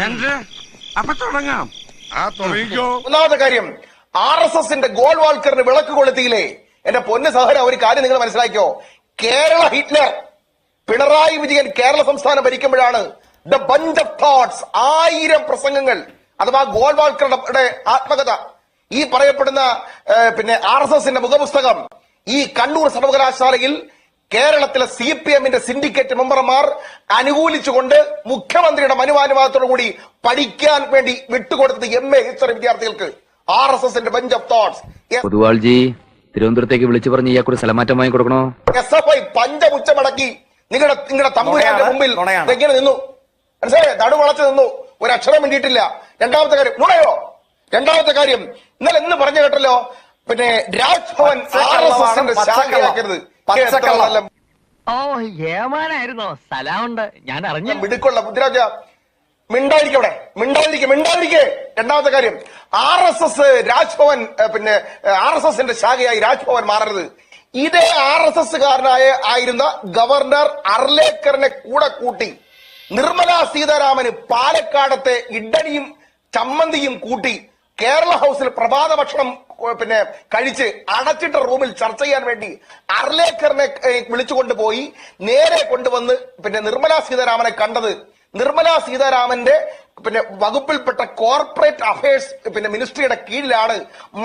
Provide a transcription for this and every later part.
ചന്ദ്ര അപ്പൊ തുടങ്ങാം. ആ തുടങ്ങിക്കോ. ഒന്നാമത്തെ കാര്യം ആർ എസ് എസിന്റെ ഗോൾവാൾക്കറിന് വിളക്ക് കൊളുത്തിയില്ലേ? എന്റെ പൊന്ന് സഹോദര ഒരു കാര്യം നിങ്ങൾ മനസ്സിലാക്കിയോ? കേരള ഹിറ്റ്ലർ പിണറായി വിജയൻ കേരള സംസ്ഥാനം ഭരിക്കുമ്പോഴാണ് ദ ബഞ്ച് ഓഫ് തോട്ട്സ് ആയിരം പ്രസംഗങ്ങൾ അഥവാ ഗോൾവാൾക്കറുടെ ആത്മകഥ. ഈ പറയപ്പെടുന്ന പിന്നെ ആർ എസ് എസിന്റെ മുഖപുസ്തകം ഈ കണ്ണൂർ സർവകലാശാലയിൽ കേരളത്തിലെ സി പി എമ്മിന്റെ സിൻഡിക്കേറ്റ് മെമ്പർമാർ അനുകൂലിച്ചുകൊണ്ട് മുഖ്യമന്ത്രിയുടെ മനുവാനുവാദത്തോടു കൂടി പഠിക്കാൻ വേണ്ടി വിട്ടുകൊടുത്തത് എം എ ഹിസ്റ്ററി വിദ്യാർത്ഥികൾക്ക്. ആർ എസ് എസിന്റെ ബെഞ്ച് ഓഫ് തോട്ട്സ് പൊതുവാൾജി തിരുവനന്തപുരത്തേക്ക് വിളിച്ചു പറഞ്ഞ് ഇയാൾക്കൊരു സ്ഥലമാറ്റം വാങ്ങി കൊടുക്കണോ? എസ് എഫ് ഐ പഞ്ചമുച്ചമടക്കി. നിങ്ങളുടെ നിങ്ങളുടെ തമ്പുരാന്റെ മുമ്പിൽ ഇങ്ങനെ എങ്ങനെ നിന്നു. മനസ്സിലായേ? നടുവളച്ച് നിന്നു. ഒരു അക്ഷരം വേണ്ടിയിട്ടില്ല രണ്ടാമത്തെ കാര്യം നുണയോ രണ്ടാമത്തെ കാര്യം ഇന്നലെ എന്ന് പറഞ്ഞു കേട്ടല്ലോ. പിന്നെ രാജ്ഭവൻ ആർ എസ് എസിന്റെ. ശാഖയാക്കരുത്. പച്ചക്കള്ളം. ഓ ഏമാനായിരുന്നോ സ്ഥലമുണ്ട്. ഞാൻ അറിഞ്ഞു മിടുക്കുള്ള ബുദ്ധിരാജ മിണ്ടായിരിക്കവിടെ മിണ്ടാതിരിക്കെ മിണ്ടാതിരിക്കെ. രണ്ടാമത്തെ കാര്യം ആർ എസ് എസ് രാജ്ഭവൻ പിന്നെ ആർ എസ് എസിന്റെ ശാഖയായി രാജ്ഭവൻ മാറരുത്. ഇതേ ആർ എസ് എസ് കാരനായ ആയിരുന്ന ഗവർണർ അർലേക്കറിനെ കൂടെ കൂട്ടി നിർമ്മലാ സീതാരാമന് പാലക്കാടത്തെ ഇഡ്ഡലിയും ചമ്മന്തിയും കൂട്ടി കേരള ഹൗസിൽ പ്രഭാത ഭക്ഷണം പിന്നെ കഴിച്ച് അടച്ചിട്ട റൂമിൽ ചർച്ച ചെയ്യാൻ വേണ്ടി അർലേക്കറിനെ വിളിച്ചു വിളിച്ചുകൊണ്ട് പോയി നേരെ കൊണ്ടുവന്ന് പിന്നെ നിർമ്മലാ സീതാരാമനെ കണ്ടത്. നിർമ്മലാ സീതാരാമന്റെ പിന്നെ വകുപ്പിൽപ്പെട്ട കോർപ്പറേറ്റ് അഫയേഴ്സ് പിന്നെ മിനിസ്ട്രിയുടെ കീഴിലാണ്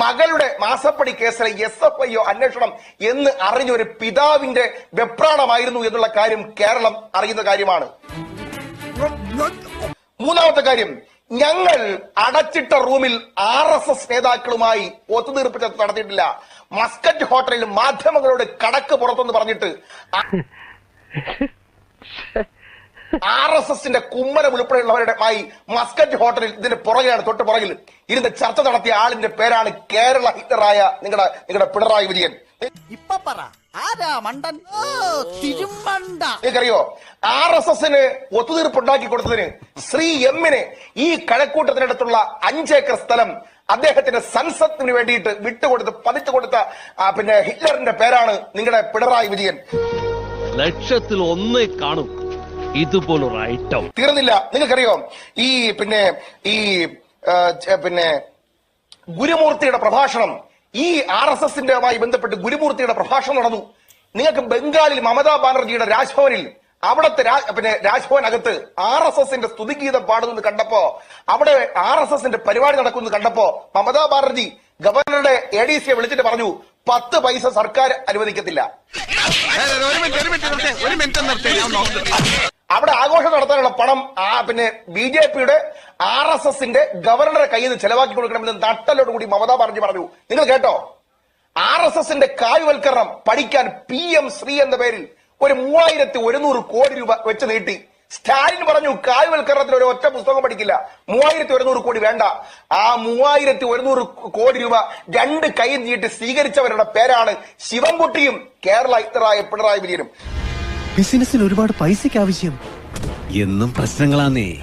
മകളുടെ മാസപ്പടി കേസിലെ എസ് എഫ് ഐ ഒ അന്വേഷണം എന്ന് അറിഞ്ഞ ഒരു പിതാവിന്റെ വെപ്രാണമായിരുന്നു എന്നുള്ള കാര്യം കേരളം അറിയുന്ന കാര്യമാണ്. മൂന്നാമത്തെ കാര്യം ഞങ്ങൾ അടച്ചിട്ട റൂമിൽ ആർ എസ് എസ് നേതാക്കളുമായി ഒത്തുതീർപ്പ് നടത്തിയിട്ടില്ല. മസ്കറ്റ് ഹോട്ടലിൽ മാധ്യമങ്ങളോട് കടക്ക് പുറത്തെന്ന് പറഞ്ഞിട്ട് ആർ എസ് എസിന്റെ കുമ്മന ഉൾപ്പെടെയുള്ളവരുമായി മസ്കറ്റ് ഹോട്ടലിൽ ഇതിന്റെ പുറകെയാണ് തൊട്ട് പുറകിൽ. ഇരുന്ന് ചർച്ച നടത്തിയ ആളിന്റെ പേരാണ് കേരള ഹിറ്ററായ നിങ്ങളുടെ നിങ്ങളുടെ പിണറായി വിജയൻ. ഇപ്പൊ പറ. ആരാ മണ്ടൻ? ഓ തിരുമണ്ട. നിങ്ങൾക്കറിയോ ആർ എസ് എസിന് ഒത്തുതീർപ്പ് ഉണ്ടാക്കി കൊടുത്തതിന് ശ്രീ എമ്മിന് ഈ കഴക്കൂട്ടത്തിനടുത്തുള്ള അഞ്ചേക്കർ സ്ഥലം അദ്ദേഹത്തിന്റെ സൻസത്തിന് വേണ്ടിയിട്ട് വിട്ടുകൊടുത്ത് പതിച്ചു കൊടുത്ത ആ, പിന്നെ ഹിറ്റ്ലറിന്റെ പേരാണ് നിങ്ങളുടെ പിണറായി വിജയൻ. ലക്ഷത്തിൽ ഒന്നേ കാണും. ഇതുപോലൊരു ഐറ്റം തീർന്നില്ല. നിങ്ങൾക്കറിയോ ഈ പിന്നെ ഈ ആ, ച- പിന്നെ ഗുരുമൂർത്തിയുടെ പ്രഭാഷണം ഈ ആർ എസ് എസിന്റെമായി ബന്ധപ്പെട്ട് ഗുരുമൂർത്തിയുടെ പ്രഭാഷണം നടന്നു. നിങ്ങൾക്ക് ബംഗാളിൽ മമതാ ബാനർജിയുടെ രാജ്ഭവനിൽ അവിടത്തെ പിന്നെ രാജ്ഭവനകത്ത് ആർ എസ് എസിന്റെ സ്തുതിഗീതം പാടുന്നത് കണ്ടപ്പോ അവിടെ ആർ എസ് എസിന്റെ പരിപാടി നടക്കുന്നത് കണ്ടപ്പോ മമതാ ബാനർജി ഗവർണറുടെ എ ഡി സിയെ വിളിച്ചിട്ട് പറഞ്ഞു പത്ത് പൈസ സർക്കാർ അനുവദിക്കത്തില്ല. അവിടെ ആഘോഷം നടത്താനുള്ള പണം ആ പിന്നെ ബി ജെ പിയുടെ ആർ എസ് എസിന്റെ ഗവർണറെ കയ്യിൽ നിന്ന് ചെലവാക്കി കൊടുക്കണമെന്ന് നട്ടലോടുകൂടി മമതാ ബാനർജി പറഞ്ഞു. നിങ്ങൾ കേട്ടോ? ആർ എസ് എസിന്റെ കായ്വൽക്കരണം പഠിക്കാൻ പി എം ശ്രീ എന്ന പേരിൽ ഒരു മൂവായിരത്തി ഒരുന്നൂറ് കോടി രൂപ വെച്ച് നീട്ടി. സ്റ്റാലിൻ പറഞ്ഞു കായ്വൽക്കരണത്തിന് ഒരു ഒറ്റ പുസ്തകം പഠിക്കില്ല. മൂവായിരത്തി ഒരുന്നൂറ് കോടി വേണ്ട. ആ മൂവായിരത്തി ഒരുന്നൂറ് കോടി രൂപ രണ്ട് കൈ നീട്ടി സ്വീകരിച്ചവരുടെ പേരാണ് ശിവൻകുട്ടിയും കേരള ഇത്തറായ പിണറായി വിജയനും. ബിസിനസ്സിന് ഒരുപാട് പൈസയ്ക്ക് ആവശ്യം എന്നും പ്രശ്നങ്ങളാന്നേ.